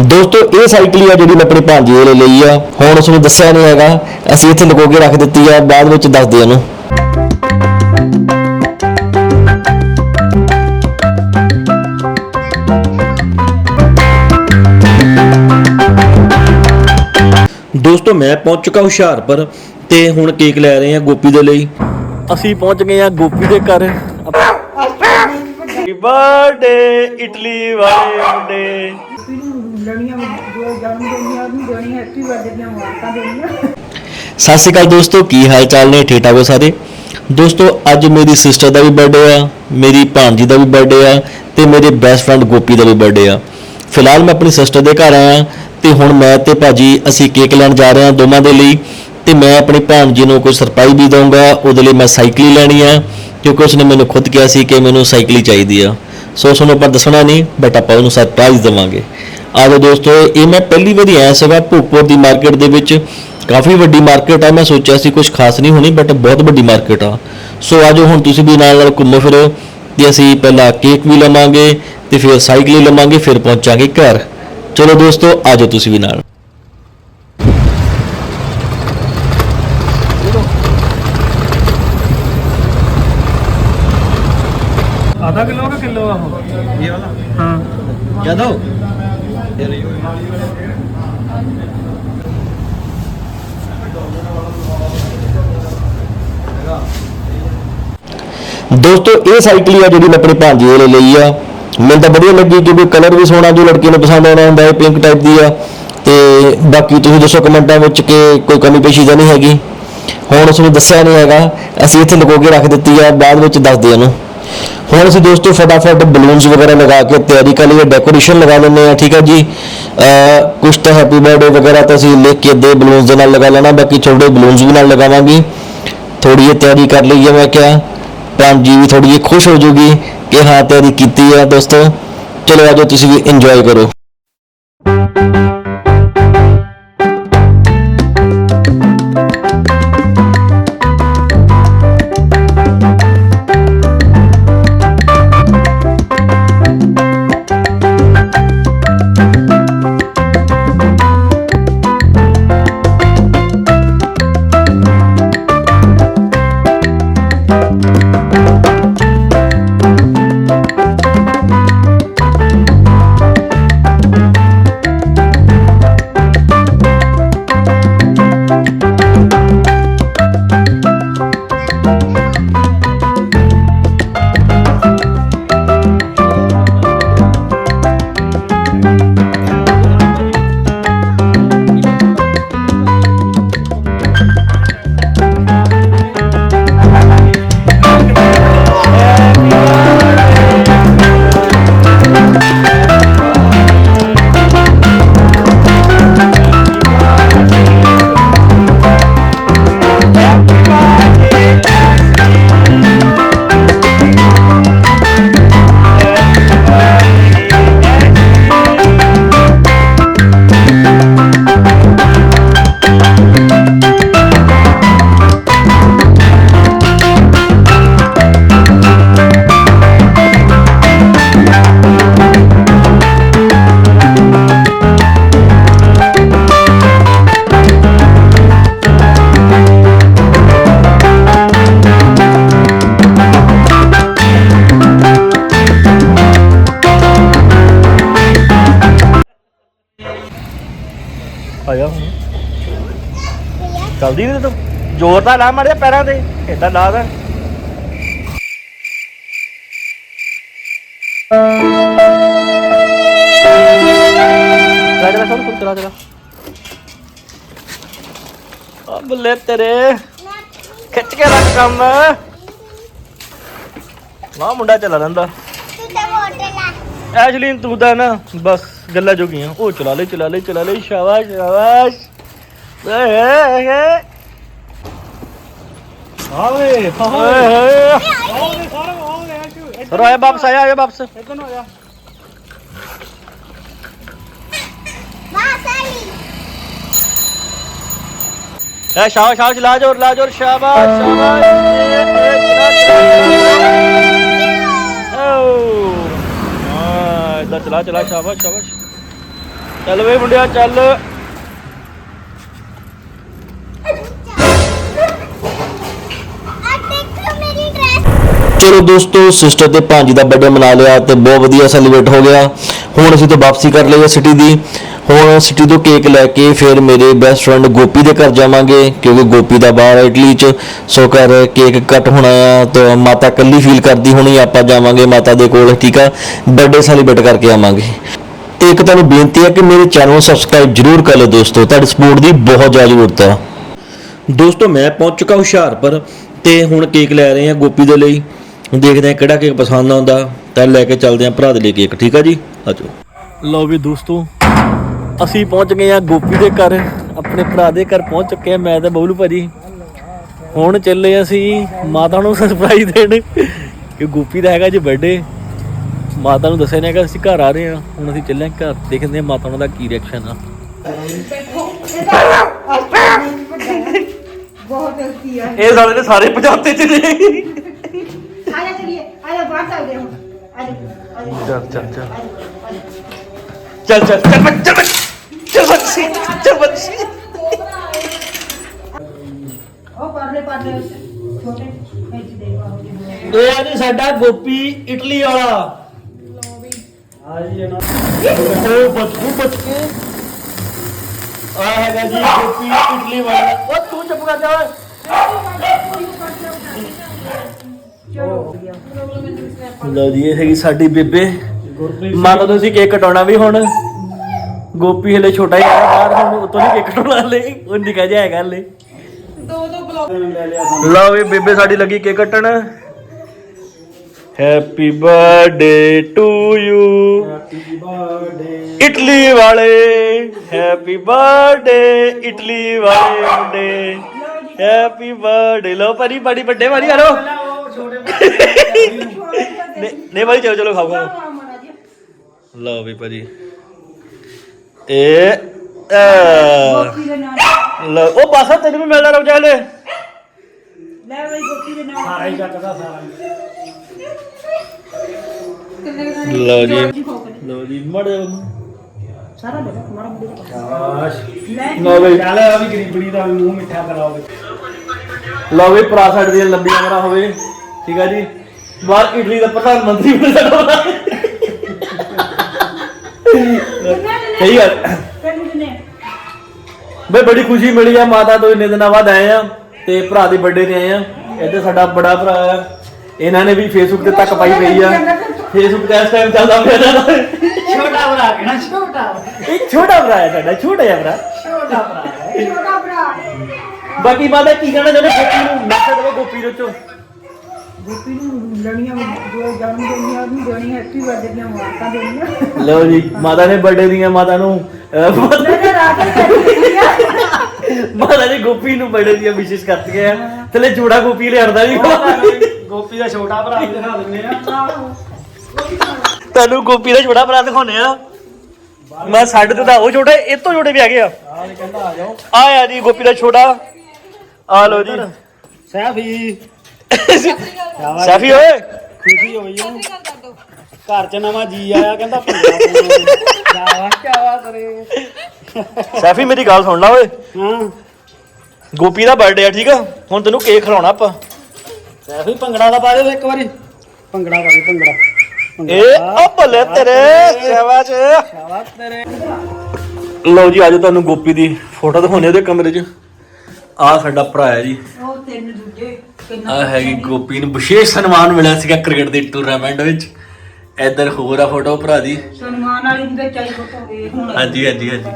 ਦੋਸਤੋ ਇਹ ਸਾਈਕਲ ਹੀ ਆ ਜਿਹੜੀ ਮੈਂ ਆਪਣੇ ਭਾਂਜੇ ਦੇ ਲਈ ਲਈ ਆ। ਹੁਣ ਉਸ ਨੂੰ ਦੱਸਿਆ ਨਹੀਂ ਹੈਗਾ। ਅਸੀਂ ਇੱਥੇ ਲੁਕੋ ਕੇ ਰੱਖ ਦਿੱਤੀ ਆ। ਬਾਅਦ ਵਿੱਚ ਦੱਸਦੇ ਇਹਨੂੰ। ਦੋਸਤੋ ਮੈਂ ਪਹੁੰਚ ਚੁੱਕਾ ਹੁਸ਼ਿਆਰਪੁਰ ਤੇ ਹੁਣ ਕੇਕ ਲੈ ਰਹੇ ਆ ਗੋਪੀ ਦੇ ਲਈ। ਅਸੀਂ ਪਹੁੰਚ ਗਏ ਆ ਗੋਪੀ ਦੇ ਘਰ। ਹੈਪੀ ਬਰਥਡੇ ਇਟਲੀ ਵਾਲੇ ਮੁੰਡੇ। ਲੜੀਆਂ ਜਨਮ ਦਿਨੀਆਂ ਨੂੰ ਦੇਣੀਆਂ ਹੈਪੀ ਦੀਆਂ ਮੁਬਾਰਕਾਂ ਦੇਣੀਆਂ। ਸਤਿ ਸ਼੍ਰੀ ਅਕਾਲ ਦੋਸਤੋ, ਕੀ ਹਾਲ ਚਾਲ ਨੇ? ਠੀਕ ਠਾਕ ਹੋ ਸਾਰੇ? ਦੋਸਤੋ, ਅੱਜ ਮੇਰੀ ਸਿਸਟਰ ਦਾ ਵੀ ਬਰਥਡੇ ਆ, ਮੇਰੀ ਭਾਣਜੀ ਦਾ ਵੀ ਬਰਥਡੇ ਆ, ਤੇ ਮੇਰੇ ਬੈਸਟ ਫਰੈਂਡ ਗੋਪੀ ਦਾ ਵੀ ਬਰਥਡੇ ਆ। ਫਿਲਹਾਲ ਮੈਂ ਆਪਣੀ ਸਿਸਟਰ ਦੇ ਘਰ ਆਇਆ, ਤੇ ਹੁਣ ਮੈਂ ਤੇ ਭਾਜੀ ਅਸੀਂ ਕੇਕ ਲੈਣ ਜਾ ਰਹੇ ਹਾਂ ਦੋਵਾਂ ਦੇ ਲਈ, ਤੇ ਮੈਂ ਆਪਣੀ ਭਾਣਜੀ ਨੂੰ ਕੋਈ ਸਰਪ੍ਰਾਈਜ਼ ਵੀ ਦਊਂਗਾ, ਉਹਦੇ ਲਈ ਮੈਂ ਸਾਈਕਲ ਹੀ ਲੈਣੀ ਆ, ਕਿਉਂਕਿ ਉਸਨੇ ਮੈਨੂੰ ਖੁਦ ਕਿਹਾ ਸੀ ਕਿ ਮੈਨੂੰ ਸਾਈਕਲ ਹੀ ਚਾਹੀਦੀ ਆ। ਸੋ ਉਸ ਨੂੰ ਆਪਾਂ ਦੱਸਣਾ ਨਹੀਂ ਬਟ ਆਪਾਂ ਉਹਨੂੰ ਸਰਪ੍ਰਾਈਜ਼ ਦੇਵਾਂਗੇ। ਆਜੋ ਦੋਸਤੋ ਇਹ ਮੈਂ ਪਹਿਲੀ ਵਾਰੀ ਆਇਆ ਸੀਗਾ ਭੂਪੁਰ ਦੀ ਮਾਰਕੀਟ ਦੇ ਵਿੱਚ ਕਾਫੀ ਵੱਡੀ ਮਾਰਕੀਟ ਆ ਮੈਂ ਸੋਚਿਆ ਸੀ ਕੁਝ ਖਾਸ ਨਹੀਂ ਹੋਣੀ ਬਟ ਬਹੁਤ ਵੱਡੀ ਮਾਰਕੀਟ ਆ ਸੋ ਆਜੋ ਹੁਣ ਤੁਸੀਂ ਵੀ ਨਾਲ ਨਾਲ ਘੁੰਮੋ ਫਿਰੋ ਤੇ ਅਸੀਂ ਪਹਿਲਾਂ ਕੇਕ ਵੀ ਲਵਾਂਗੇ ਤੇ ਫਿਰ ਸਾਈਕਲ ਹੀ ਲਵਾਂਗੇ ਫਿਰ ਪਹੁੰਚਾਂਗੇ ਘਰ ਚਲੋ ਦੋਸਤੋ ਆਜੋ ਤੁਸੀਂ ਵੀ ਨਾਲ आधा किलो का किलो हो ये वाला हाँ यादव ਦੋਸਤੋ, ਇਹ ਸਾਈਕਲ ਹੀ ਆ ਜਿਹੜੀ ਮੈਂ ਆਪਣੇ ਭਾਂਜੇ ਦੇ ਲਈ ਲਈ ਆ। ਮੈਨੂੰ ਤਾਂ ਵਧੀਆ ਲੱਗੀ ਕਿਉਂਕਿ ਕਲਰ ਵੀ ਸੋਹਣਾ, ਜੋ ਲੜਕੀ ਨੂੰ ਪਸੰਦ ਆਉਣਾ ਹੁੰਦਾ ਹੈ ਪਿੰਕ ਟਾਈਪ ਦੀ ਆ। ਤੇ ਬਾਕੀ ਤੁਸੀਂ ਦੱਸੋ ਕਮੈਂਟਾਂ ਵਿੱਚ ਕਿ ਕੋਈ ਕਮੀ ਪੇਸ਼ੀ ਤਾਂ ਨਹੀਂ ਹੈਗੀ। ਹੁਣ ਉਸ ਨੂੰ ਦੱਸਿਆ ਨਹੀਂ ਹੈਗਾ। ਅਸੀਂ ਇੱਥੇ ਲੁਕੋ ਕੇ ਰੱਖ ਦਿੱਤੀ ਆ, ਬਾਅਦ ਵਿੱਚ ਦੱਸਦੇ ਇਹਨੂੰ। ਹੁਣ ਅਸੀਂ ਦੋਸਤੋ ਫਟਾਫਟ ਬਲੂਨਸ ਵਗੈਰਾ ਲਗਾ ਕੇ ਤਿਆਰੀ ਕਰ ਲਈਏ ਡੈਕੋਰੇਸ਼ਨ ਲਗਾ ਲੈਂਦੇ ਆ ਠੀਕ ਹੈ ਜੀ। ਅਹ, ਕੁਛ ਤਾਂ ਹੈਪੀ ਬਰਥਡੇ ਵਗੈਰਾ ਤਾਂ ਅਸੀਂ ਲਿਖ ਕੇ ਦੇ ਬਲੂਨਸ ਦੇ ਨਾਲ ਲਗਾ ਲੈਣਾ, ਬਾਕੀ ਛੋਟੇ ਬਲੂਨਸ ਵੀ ਨਾਲ ਲਗਾਵਾਂਗੇ। ਥੋੜੀ ਜਿਹੀ ਤਿਆਰੀ ਕਰ ਲਈਏ ਮੈਂ ਕਿਹਾ ਭੈਣ ਜੀ ਵੀ ਥੋੜੀ ਜਿਹੀ ਖੁਸ਼ ਹੋ ਜੂਗੀ ਕਿ ਹਾਂ, ਤਿਆਰੀ ਕੀਤੀ ਹੈ ਦੋਸਤੋ। ਚਲੋ ਆਜੋ, ਤੁਸੀਂ ਵੀ ਇੰਜੋਏ ਕਰੋ। ਚੱਲਦੀ ਨਹੀਂ ਤੂੰ ਜ਼ੋਰ ਤਾਂ ਲਾ ਮਾਰਿਆ ਪੈਰਾਂ ਤੇ, ਏਦਾਂ ਲਾ ਦਾ ਰਾਜਾ ਸਭ ਕੁਝ ਚਲਾ ਆ ਬੱਲੇ ਤੇਰੇ। ਖਿੱਚ ਕੇ ਰੱਖ ਕੰਮ। ਨਾ ਮੁੰਡਾ ਚੱਲਾ ਰਹਿੰਦਾ ਐਜਲੀਨ ਤੂੰ ਤਾਂ ਨਾ ਬਸ ਗੱਲਾਂ ਜੋਗੀਆਂ। ਉਹ ਚਲਾ ਲੈ ਚਲਾ ਲੈ ਚਲਾ ਲੈ, ਸ਼ਾਬਾਸ਼ ਸ਼ਾਬਾਸ਼। ਏ ਏ ਏ आवे ਏ आवे सारा आवे ਸਰ ਆਇਆ ਵਾਪਸ ਆਇਆ ਆਇਆ ਵਾਪਸ इधर हो जा ਐ ਸ਼ਾਬਾਸ਼ ਸ਼ਾਬਾਸ਼ ਲਾ ਜੋਰ ਲਾ ਜੋਰ ਸ਼ਾਬਾਸ਼ ਸ਼ਾਬਾਸ਼ ਏ, ਏ, ਚਲਾ, ਚਲਾ, ਚਲਾ। ਓ ਹਾਂ ਏਦਾਂ ਚਲਾ ਚਲਾ ਸ਼ਾਬਾਸ਼ ਸ਼ਾਬਾਸ਼ ਚੱਲ ਵੇ ਮੁੰਡਿਆ ਚੱਲ ਚਲੋ ਦੋਸਤੋ ਸਿਸਟਰ ਤੇ ਭਾਂਜੀ ਦਾ ਬਰਥਡੇ ਮਨਾ ਲਿਆ ਤੇ ਬਹੁਤ ਵਧੀਆ ਸੈਲੀਬ੍ਰੇਟ ਹੋ ਗਿਆ। ਹੁਣ ਅਸੀਂ ਤਾਂ ਵਾਪਸੀ ਕਰ ਲਈ ਸਿਟੀ ਦੀ। ਹੁਣ ਸਿਟੀ ਤੋਂ ਕੇਕ ਲੈ ਕੇ ਫਿਰ ਮੇਰੇ ਬੈਸਟ ਫਰੈਂਡ ਗੋਪੀ ਦੇ ਘਰ ਜਾਵਾਂਗੇ, ਕਿਉਂਕਿ ਗੋਪੀ ਦਾ ਬਾਹਰ ਹੈ ਇਟਲੀ ਚ। ਸੋ ਕਰ ਕੇਕ ਕੱਟ ਹੋਣਾ ਆ, ਤਾਂ ਮਾਤਾ ਕੱਲੀ ਫੀਲ ਕਰਦੀ ਹੋਣੀ, ਆਪਾਂ ਜਾਵਾਂਗੇ ਮਾਤਾ ਦੇ ਕੋਲ, ਠੀਕ ਆ? ਬਰਥਡੇ ਸੈਲੀਬ੍ਰੇਟ ਕਰਕੇ ਆਵਾਂਗੇ। ਤੇ ਇੱਕ ਤੁਹਾਨੂੰ ਬੇਨਤੀ ਹੈ ਕਿ ਮੇਰੇ ਚੈਨਲ ਨੂੰ ਸਬਸਕ੍ਰਾਈਬ ਜਰੂਰ ਕਰ ਲਓ ਦੋਸਤੋ, ਤੁਹਾਡੀ ਸਪੋਰਟ ਦੀ ਬਹੁਤ ਜ਼ਿਆਦਾ ਜ਼ਰੂਰਤ ਆ। ਦੋਸਤੋ, ਮੈਂ ਪਹੁੰਚ ਚੁੱਕਾ ਹੁਸ਼ਿਆਰਪੁਰ ਤੇ ਹੁਣ ਕੇਕ ਲੈ ਰਹੇ ਹਾਂ ਗੋਪੀ ਦੇ ਲਈ। ਦੇਖਦੇ ਹਾਂ ਕਿਹੜਾ ਕੇਕ ਪਸੰਦ ਆਉਂਦਾ ਤਾਂ ਲੈ ਕੇ ਚੱਲਦੇ ਹਾਂ ਭਰਾ ਦੇ ਲਈ ਕੇਕ ਠੀਕ ਆ ਜੀ? ਆਜੋ ਲਓ ਵੀ ਦੋਸਤੋ ਅਸੀਂ ਪਹੁੰਚ ਗਏ ਆ ਗੋਪੀ ਦੇ ਘਰ ਆਪਣੇ ਭਰਾ ਦੇ ਘਰ ਪਹੁੰਚ ਚੁੱਕੇ ਆ ਮੈਂ ਤੇ ਬਬਲੂ ਭਾਜੀ। ਹੁਣ ਚੱਲੇ ਅਸੀਂ ਮਾਤਾ ਨੂੰ ਸਰਪ੍ਰਾਈਜ਼ ਦੇਣ ਕਿ ਗੋਪੀ ਦਾ ਹੈਗਾ ਜੀ ਬਰਥਡੇ ਮਾਤਾ ਨੂੰ ਦੱਸਿਆ ਨਹੀਂ ਹੈਗਾ ਅਸੀਂ ਘਰ ਆ ਰਹੇ ਹਾਂ। ਹੁਣ ਅਸੀਂ ਚੱਲੇ ਹਾਂ ਘਰ ਦੇਖਦੇ ਹਾਂ ਮਾਤਾ ਉਹਨਾਂ ਦਾ ਕੀ ਰਿਐਕਸ਼ਨ ਆ। ਬਹੁਤ ਗਲਤੀ ਆ ਇਹ ਸਾਲੇ ਨੇ ਸਾਰੇ ਪਜਾਤੇ ਚ ਨੇ। ਆਜਾ ਚਲੀਏ ਆਜਾ ਬਾਹਰ ਚੱਲਦੇ ਹਾਂ ਆਜਾ ਆਜਾ ਚੱਲ ਚੱਲ ਚੱਲ ਚੱਲ ਚੱਲ ਚੱਲ ਬੱਚ- ਚੱਲ ਬੱਚ- ਚੱਲ ਬੱਚੀ ਚੱਲ ਬੱਚੀ ਉਹ ਪਰਲੇ ਪਰਲੇ ਛੋਟੇ ਵਿੱਚ ਦੇ ਬਾਹਰ ਇਹ ਆ ਜੀ ਸਾਡਾ ਗੋਪੀ ਇਟਲੀ ਵਾਲਾ ਆ ਉਹ ਬਚੂ ਬਚ ਆ ਹੈਗਾ ਜੀ ਗੋਪੀ ਇਟਲੀ ਵਾਲਾ ਉਹ ਤੂੰ ਚੁੱਪ ਕਰ ਜਾ ਓਏ ਲਓ ਜੀ, ਇਹ ਹੈਗੀ ਸਾਡੀ ਬੇਬੇ। ਮੰਨ ਲਓ ਤੁਸੀਂ ਕੇਕ ਕਟਾਉਣਾ ਵੀ ਹੁਣ। ਗੋਪੀ ਹਲੇ ਛੋਟਾ ਹੀ ਆ ਬਾਹਰ ਹੁਣ ਉਤੋਂ ਨਹੀਂ ਕੇਕ ਕਟਾਉਣਾ ਹਲੇ ਉਹ ਨਿਕਾ ਜਿਹਾ ਹੈਗਾ ਹਲੇ। ਲਓ ਵੀ, ਬੇਬੇ ਸਾਡੀ ਲੱਗੀ ਕੇਕ ਕੱਟਣ। Happy birthday to you Italy ਵਾਲੇ। ਹੈਪੀ ਬਰਥਡੇ ਇਟਲੀ ਵਾਲੇ ਮੁੰਡੇ। ਹੈਪੀ ਬਰਥਡੇ ਲਓ ਪਰੀ ਬੜੀ ਵੱਡੇ ਵਾਰੀ ਹਲੋ ਨੇ ਨੇ ਵਾਲੀ ਚਲੋ ਚਲੋ ਖਾਓ ਖਾਓ ਲਓ ਵੀ ਭਾਜੀ। ਇਹ ਅਹ, ਗੋਪੀ ਦੇ ਨਾਲ। ਲਓ ਉਹ ਬਸ ਤੈਨੂੰ ਵੀ ਮਿਲਦਾ ਰੁਕ ਜਾ ਹਲੇ ਲੈ ਬਈ ਗੋਪੀ ਦੇ ਨਾਲ। ਸਾਰਾ ਹੀ ਚੱਕਦਾ ਸਾਰਾ ਲਓ ਜੀ। ਲਓ ਜੀ ਮੜੇ ਸਾਰਾ ਦੇ ਮਾਰਾ ਮੁੰਡੇ ਦਾ ਲੈ ਲਓ ਚੱਲ ਆ ਵੀ ਗਰੀਬੜੀ ਦਾ ਮੂੰਹ ਮਿੱਠਾ ਕਰਾਓ। ਲਓ ਵੀ ਭਰਾ ਸਾਡੇ ਦੀਆਂ ਲੰਬੀਆਂ ਉਮਰਾਂ ਹੋਵੇ। ਠੀਕ ਆ ਜੀ। ਬਾਹਰ ਇਟਲੀ ਦਾ ਪ੍ਰਧਾਨ ਮੰਤਰੀ ਬਣ ਸਕਦਾ ਸਹੀ ਗੱਲ। ਬਈ ਬੜੀ ਖੁਸ਼ੀ ਮਿਲੀ ਆ ਮਾਤਾ ਤੋਂ ਇੰਨੇ ਦਿਨਾਂ ਬਾਅਦ ਆਏ ਆ ਤੇ ਭਰਾ ਦੇ ਬਰਥਡੇ ਤੇ ਆਏ ਆ। ਇੱਧਰ ਸਾਡਾ ਬੜਾ ਭਰਾ ਆ। ਇਹਨਾਂ ਨੇ ਵੀ ਫੇਸਬੁੱਕ ਤੇ ਤੱਕ ਪਾਈ ਪਈ ਆ। ਫੇਸਬੁੱਕ ਤੇ ਇਸ ਟਾਈਮ ਚੱਲਦਾ ਪਿਆ ਇਹਨਾਂ ਦਾ। ਛੋਟਾ ਭਰਾ ਕਿਹੜਾ? ਛੋਟਾ ਇਹ ਛੋਟਾ ਭਰਾ ਹੈ ਸਾਡਾ ਛੋਟਾ ਜਿਹਾ ਭਰਾ। ਛੋਟਾ ਭਰਾ ਛੋਟਾ ਭਰਾ। ਬਾਕੀ ਮਾਤਾ ਕੀ ਕਹਿਣਾ ਚਾਹੁੰਦੇ ਗੋਪੀ ਨੂੰ ਮੈਸੇਜ ਦੇਵੇ ਗੋਪੀ ਦੇ ਚੋਂ। ਗੋਪੀ ਨੂੰ ਲੜੀਆਂ ਜੋ ਜਨਮ ਦਿਨ ਨੂੰ ਦੇਣੀਆਂ ਹੈਪੀ ਬਰਥਡੇ ਦੀਆਂ ਮੁਬਾਰਕਾਂ ਦੇਣੀਆਂ। ਲਓ ਜੀ ਮਾਤਾ ਨੇ ਬਰਥਡੇ ਦੀਆਂ ਮਾਤਾ ਨੂੰ ਅਹ, ਨਜ਼ਰ ਆ ਕੇ ਕਰਦੀਆਂ ਮਾਤਾ ਨੇ ਗੋਪੀ ਨੂੰ ਬਰਥਡੇ ਦੀਆਂ ਵਿਸ਼ੇਸ਼ ਕਰਤੀਆਂ ਥਲੇ ਜੋੜਾ ਗੋਪੀ ਲਿਆਂਦਾ ਨਹੀਂ। ਗੋਪੀ ਦਾ ਛੋਟਾ ਭਰਾ ਵੀ ਦਿਖਾ ਦਿੰਦੇ ਆ। ਤੁਹਾਨੂੰ ਗੋਪੀ ਦਾ ਛੋਟਾ ਭਰਾ ਦਿਖਾਉਣੇ ਆ। ਮੈਂ ਸਾਡੇ ਤੋਂ ਤਾਂ ਉਹ ਛੋਟਾ ਇਹ ਤੋਂ ਛੋਟੇ ਵੀ ਹੈਗੇ ਆ। ਆਹ ਕਹਿੰਦਾ ਆ ਜਾਓ। ਆ ਆ ਜੀ ਗੋਪੀ ਦਾ ਛੋਟਾ। ਆ ਲਓ ਜੀ। ਸੈਫੀ। ਸੈਫੀ ਓਏ। ਖੁਸ਼ੀ ਹੋਈ ਆ ਘਰ ਚ ਨਵਾਂ ਜੀ ਆਇਆ ਕਹਿੰਦਾ ਭੰਗੜਾ ਕਿਆ ਕਰੇ। ਸੈਫੀ ਮੇਰੀ ਗੱਲ ਸੁਣ ਲੈ ਓਏ। ਹਾਂ। ਗੋਪੀ ਦਾ ਬਰਥਡੇ ਆ ਠੀਕ ਆ? ਹੁਣ ਤੈਨੂੰ ਕੇਕ ਖਿਲਾਉਣਾ ਆਪਾਂ। ਸੈਫੀ ਭੰਗੜਾ ਦਾ ਪਾ ਦੇ ਇੱਕ ਵਾਰੀ। ਭੰਗੜਾ ਪਾ ਦੇ ਭੰਗੜਾ। ਇਹ ਆ ਭਲੇ ਤੇਰੇ। ਸ਼ਾਬਾਸ਼। ਸ਼ਾਬਾਸ਼ ਤੇਰੇ। ਲਓ ਜੀ ਅੱਜ ਤੁਹਾਨੂੰ ਗੋਪੀ ਦੀ ਫੋਟੋ ਦਿਖਾਉਣੇ ਉਹਦੇ ਕਮਰੇ 'ਚ। ਆ ਸਾਡਾ ਭਰਾ ਹੈ ਜੀ। ਉਹ ਤਿੰਨ ਦੂਜੇ। ਆ ਹੈਗੀ ਗੋਪੀ ਨੂੰ ਵਿਸ਼ੇਸ਼ ਸਨਮਾਨ ਮਿਲਿਆ ਸੀਗਾ ਕ੍ਰਿਕਟ ਦੇ ਟੂਰਨਾਮੈਂਟ ਵਿੱਚ। ਇੱਧਰ ਹੋਰ ਆ ਫੋਟੋ ਭਰਾ ਦੀ। ਸਨਮਾਨ ਵਾਲੀ ਹੁੰਦੇ ਚਾਈ ਫੋਟੋ ਇਹ ਹੁਣ। ਹਾਂਜੀ ਹਾਂਜੀ ਹਾਂਜੀ।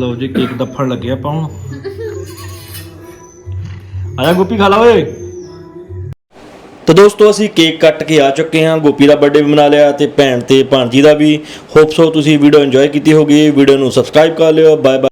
ਲਓ ਜੀ ਕੇਕ ਦੱਫਣ ਲੱਗੇ ਆਪਾਂ ਹੁਣ। ਆਇਆ ਗੋਪੀ ਖਾ ਲਾ ਓਏ। ਤਾਂ ਦੋਸਤੋ ਅਸੀਂ ਕੇਕ ਕੱਟ ਕੇ ਆ ਚੁੱਕੇ ਹਾਂ। ਗੋਪੀ ਦਾ ਬਰਥਡੇ ਵੀ ਮਨਾ ਲਿਆ ਤੇ ਭੈਣ ਤੇ ਭਾਂਜੀ ਦਾ ਵੀ। ਹੋਪ ਸੋ ਤੁਸੀਂ ਵੀਡੀਓ ਇੰਜੋਏ ਕੀਤੀ ਹੋਗੀ ਵੀਡੀਓ ਨੂੰ ਸਬਸਕ੍ਰਾਈਬ ਕਰ ਲਿਓ। Bye bye